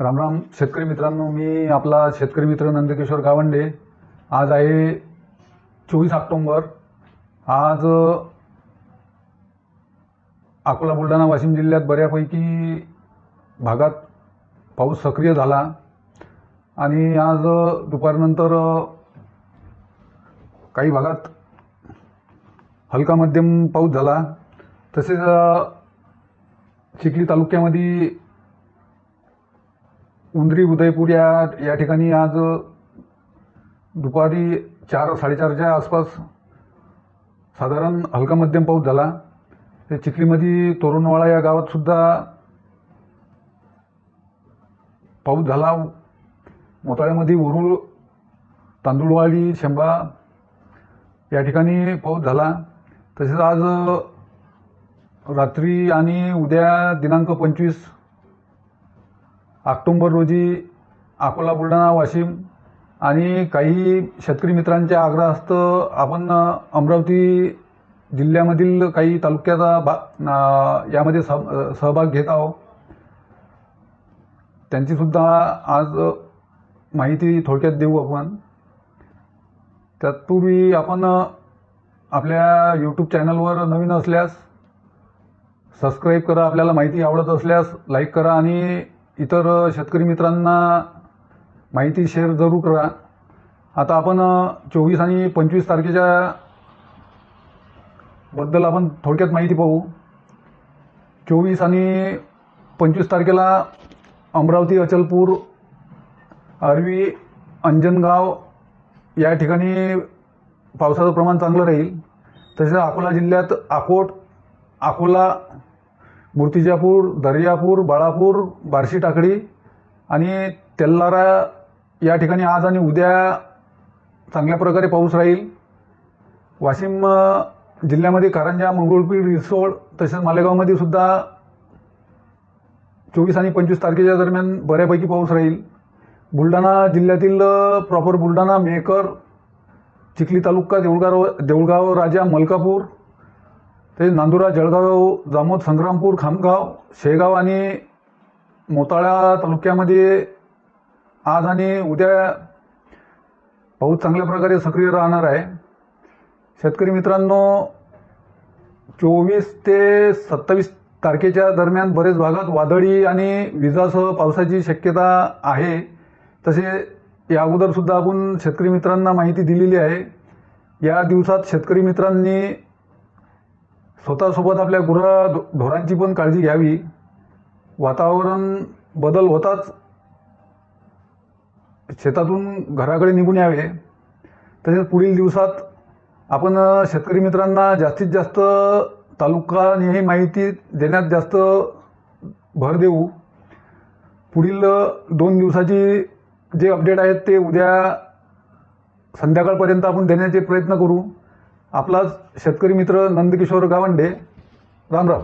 रामराम शेतकरी मित्रांनो मी आपला शेतकरी मित्र नंदकिशोर गावंडे. आज आहे चोवीस ऑक्टोंबर. आज अकोला बुलढाणा वाशिम जिल्ह्यात बऱ्यापैकी भागात पाऊस सक्रिय झाला. आणि आज दुपारनंतर काही भागात हलका मध्यम पाऊस झाला. तसेच चिखली तालुक्यामध्ये उंदरी उदयपूर या या ठिकाणी आज दुपारी चार साडेचारच्या आसपास साधारण हलका मध्यम पाऊस झाला. ते चिखलीमध्ये तोरणवाळा या गावात सुद्धा पाऊस झाला. मोताळ्यामध्ये उरुळ तांदूळवाडी शेंबा या ठिकाणी पाऊस झाला. तसेच आज रात्री आणि उद्या दिनांक पंचवीस ऑक्टोंबर रोजी अकोला बुलढाणा वाशिम आणि काही शेतकरी मित्रांच्या आग्रहास्तव आपण अमरावती जिल्ह्यामधील काही तालुक्याचा भा यामध्ये सह सहभाग घेत आहोत. त्यांचीसुद्धा आज माहिती थोडक्यात देऊ आपण. तत्पूर्वी आपण आपल्या यूट्यूब चॅनलवर नवीन असल्यास सबस्क्राईब करा. आपल्याला माहिती आवडत असल्यास लाईक करा आणि इतर शेतकरी मित्रांना माहिती शेअर जरूर करा. आता आपण चोवीस आणि पंचवीस तारखेच्या बद्दल आपण थोडक्यात माहिती पाहू. चोवीस आणि पंचवीस तारखेला अमरावती अचलपूर आरवी अंजनगाव या ठिकाणी पावसाचं प्रमाण चांगलं राहील. तसेच अकोला जिल्ह्यात अकोट अकोला मूर्तिजापूर दर्यापूर बाळापूर बार्शी टाकळी आणि तेल्लारा या ठिकाणी आज आणि उद्या चांगल्या प्रकारे पाऊस राहील. वाशिम जिल्ह्यामध्ये कारंजा मंगळपीठ रिसोड तसेच मालेगावमध्ये सुद्धा चोवीस आणि पंचवीस तारखेच्या दरम्यान बऱ्यापैकी पाऊस राहील. बुलढाणा जिल्ह्यातील प्रॉपर बुलढाणा मेहकर चिखली तालुका देऊळगाव देऊळगाव राजा मलकापूर ते नांदुरा जळगाव जामोद संग्रामपूर खामगाव शेगाव आणि मोताळा तालुक्यामध्ये आज आणि उद्या पाऊस चांगल्या प्रकारे सक्रिय राहणार आहे. शेतकरी मित्रांनो चोवीस ते सत्तावीस तारखेच्या दरम्यान बरेच भागात वादळी आणि विजासह पावसाची शक्यता आहे. तसे या अगोदरसुद्धा आपण शेतकरी मित्रांना माहिती दिलेली आहे. या दिवसात शेतकरी मित्रांनी स्वतःसोबत आपल्या गुरा ढोरांची पण काळजी घ्यावी. वातावरण बदल होताच शेतातून घराकडे निघून यावे. तसेच पुढील दिवसात आपण शेतकरी मित्रांना जास्तीत जास्त तालुका ही माहिती देण्यात जास्त भर देऊ. पुढील दोन दिवसाची जे अपडेट आहेत ते उद्या संध्याकाळपर्यंत आपण देण्याचे प्रयत्न करू. आपला शेतकरी मित्र नंदकिशोर गावंडे. राम राम.